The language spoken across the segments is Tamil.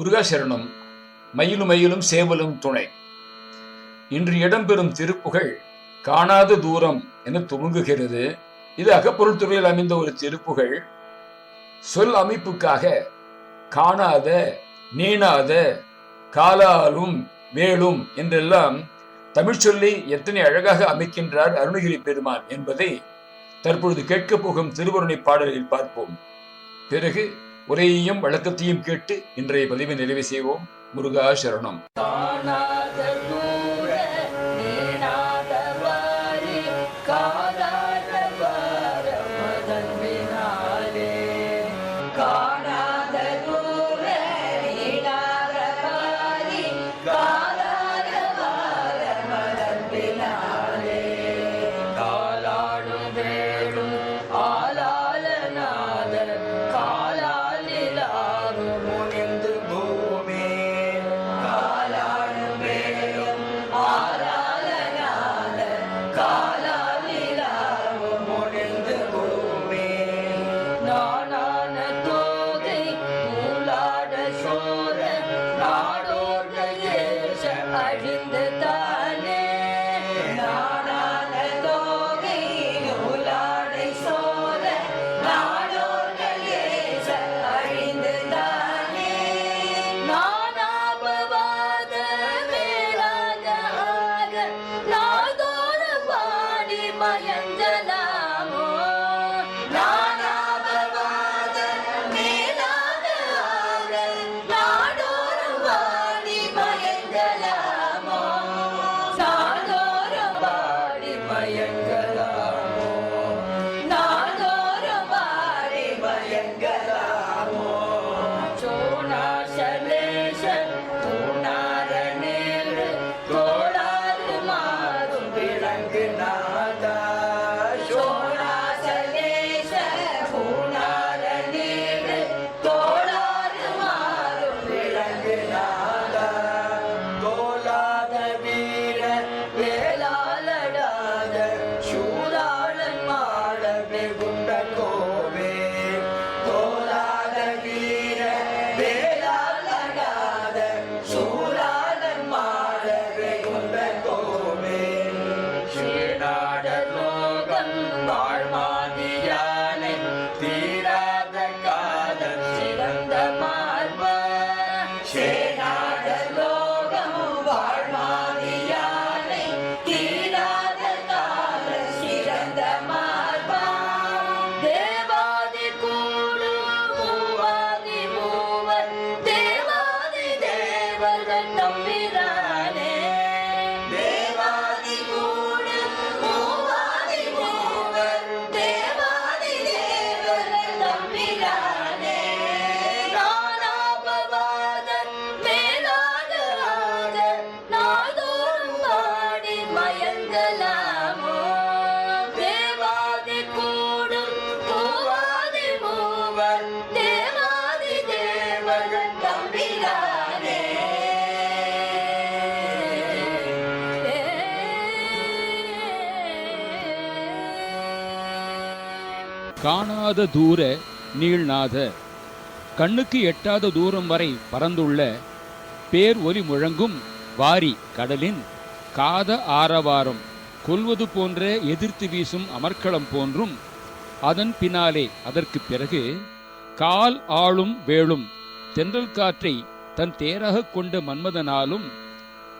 முருகாசரணம் மயிலும் மயிலும் சேவலும் துணை. இன்று இடம்பெறும் திருப்புகழ் காணாத தூரம் என துவங்குகிறது. இது அகப்பொருள் துறையில் அமைந்த ஒரு திருப்புகழ். சொல் அமைப்புக்காக காணாத நீணாத காலாலும் வேலும் என்றெல்லாம் தமிழ் சொல்லி எத்தனை அழகாக அமைக்கின்றார் அருணகிரி பெருமான் என்பதை தற்பொழுது கேட்கப் போகும் திருவருணை பாடலில் பார்ப்போம். பிறகு உரையையும் வழக்கத்தையும் கேட்டு இன்றைய பதிவை நிறைவு செய்வோம். முருகா சரணம். காணாத தூர நீள்நாத. கண்ணுக்கு எட்டாத தூரம் வரை பறந்துள்ள பேர் ஒலி முழங்கும் வாரி கடலின் காத ஆரவாரம். கொல்வது போன்ற எதிர்த்து வீசும் அமர்க்களம் போன்றும் அதன் பின்னாலே. அதற்கு பிறகு கால் ஆளும் வேளும் தென்றல் காற்றை தன் தேராகக் கொண்ட மன்மதனாலும்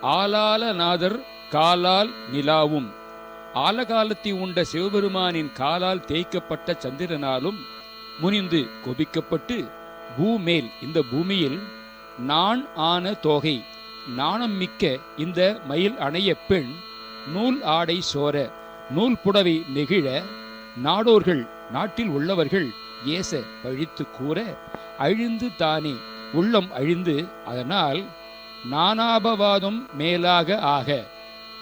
ஆலாலநாதர் காலால் நிலாவும். ஆலகாலத்தை உண்ட சிவபெருமானின் காலால் தேய்க்கப்பட்ட சந்திரனாலும் முனிந்து கொபிக்கப்பட்டு பூமேல் இந்த பூமியில் நான் ஆன தோகை நாணம் மிக்க இந்த மயில் அணைய பெண் நூல் ஆடை சோர நூல் புடவை நெகிழ நாடோர்கள் நாட்டில் உள்ளவர்கள் ஏச பழித்து கூற அழிந்து தானே உள்ளம் அழிந்து அதனால் நானாபவாதம் மேலாக ஆக.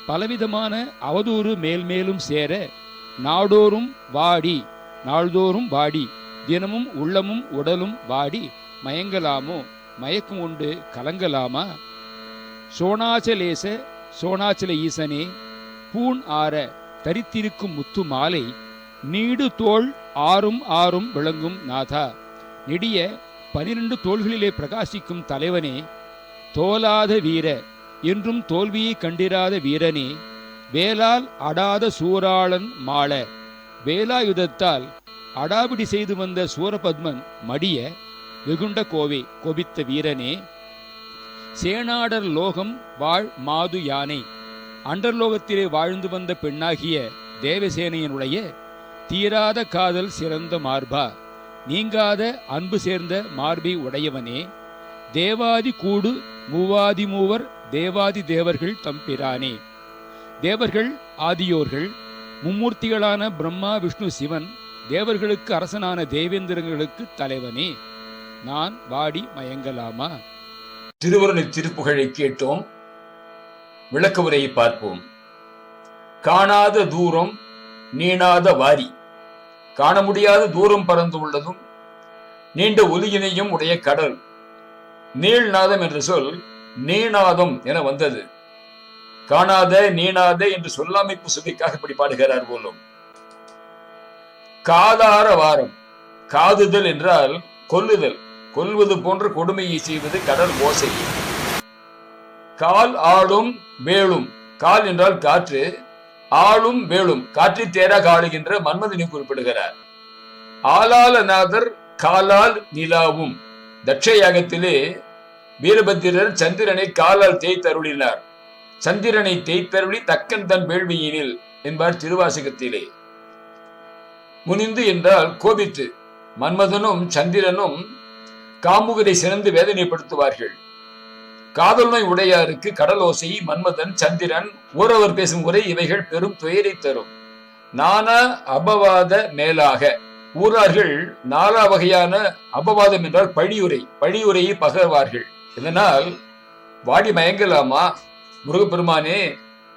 பலவிதமான அவதூறு மேல்மேலும் சேர நாடோறும் வாடி நாள்தோறும் வாடி தினமும் உள்ளமும் உடலும் வாடி மயங்கலாமோ மயக்கம் உண்டு கலங்கலாமா? சோனாச்சலேச சோனாச்சல ஈசனே பூண் ஆற தரித்திருக்கும் முத்து மாலை நீடு தோள் ஆறும் ஆறும் விளங்கும் நாதா நெடிய பனிரெண்டு தோள்களிலே பிரகாசிக்கும் தலைவனே தோலாத வீர என்றும் தோல்வியை கண்டிராத வீரனே வேலால் அடாத சூராளன் மாள. வேலாயுதத்தால் அடாபிடி செய்து வந்த சூரபத்மன் மடிய வெகுண்ட கோவை கொபித்த வீரனே. சேனாடர் லோகம் வாழ் மாது யானை. அண்டர்லோகத்திலே வாழ்ந்து வந்த பெண்ணாகிய தேவசேனையனுடைய தீராத காதல் சிறந்த மார்பா. நீங்காத அன்பு சேர்ந்த மார்பை உடையவனே. தேவாதி கூடு மூவாதி மூவர் தேவாதி தேவர்கள் தம்பிரானே தேவர்கள் ஆதியோர்கள் மும்மூர்த்திகளான பிரம்மா விஷ்ணு சிவன் தேவர்களுக்கு அரசனான தேவேந்திரங்களுக்கு தலைவனே. நான் வாடி மயங்கலாமா? திருவருணை திருப்புகழை கேட்டோம். விளக்க உரையை பார்ப்போம். காணாத தூரம் நீணாத வாரி. காண முடியாத தூரம் பறந்து உள்ளதும் நீண்ட ஒலியினையும் உடைய கடல். நீள்நாதம் என்ற சொல் நீநாதம் என வந்தது. காணாத நீணாத என்று சொல்லாமைப்பு சுவைக்காக இப்படி பாடுகிறார் போலும். காதார வாரம் காதுதல் என்றால் கொல்லுதல். கொல்வது போன்ற கொடுமையை செய்வது கடல் ஓசை. கால் ஆளும் வேளும் கால் என்றால் காற்று ஆளும் வேளும் காற்றி தேராக ஆளுகின்ற மன்மதனை குறிப்பிடுகிறார். ஆலாலநாதர் காலால் நிலாவும். தட்சயாகத்திலே வீரபத்திரர் சந்திரனை காலால் தேய்த்தருளினார். சந்திரனை தேய்த்தருளி தக்கன் தன் வேள்வியினில் என்பார் திருவாசகத்திலே. முனிந்து என்றால் கோபித்து மன்மதனும் சந்திரனும் காமுகரை சிறந்து வேதனைப்படுத்துவார்கள். காதல்மை உடையாருக்கு கடலோசை மன்மதன் சந்திரன் ஊரவர் பேசும் உரை இவைகள் பெரும் துயரை தரும். நானா அபவாத மேலாக. ஊரார்கள் நாலா வகையான அபவாதம் என்றால் பழியுரை பழியுரையை பகர்வார்கள். இதனால் வாடி மயங்கலாமா? முருகப்பெருமானே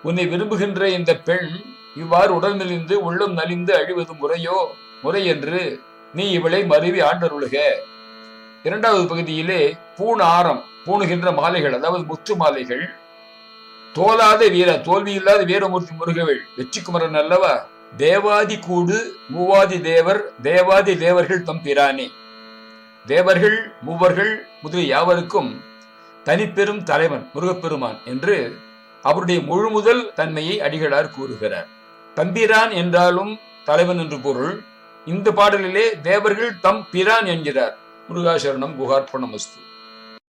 உன்னை விரும்புகின்ற இந்த பெண் இவ்வாறு உடல் நெளிந்து உள்ளம் நலிந்து அழிவது முறையோ? முறை என்று நீ இவளை மருவி ஆண்டருளுக. இரண்டாவது பகுதியிலே பூண் ஆரம் பூணுகின்ற மாலைகள் அதாவது முத்து மாலைகள். தோலாத வீர தோல்வி இல்லாத வீரமூர்த்தி முருகவேள் வெற்றிக்குமரன் அல்லவா? தேவாதி கூடு மூவாதி தேவர் தேவாதி தேவர்கள் தம் பிரானே. தேவர்கள் மூவர்கள் முதலிய யாவருக்கும் தனிப்பெரும் தலைவன் முருகப்பெருமான் என்று அவருடைய முழு முதல் தன்மையை அடிகளார் கூறுகிறார். தம்பிரான் என்றாலும் தலைவன் என்று பொருள். இந்த பாடலிலே தேவர்கள் தம் பிரான் என்கிறார். முருகாசரணம் குகார்ப்பணமஸ்து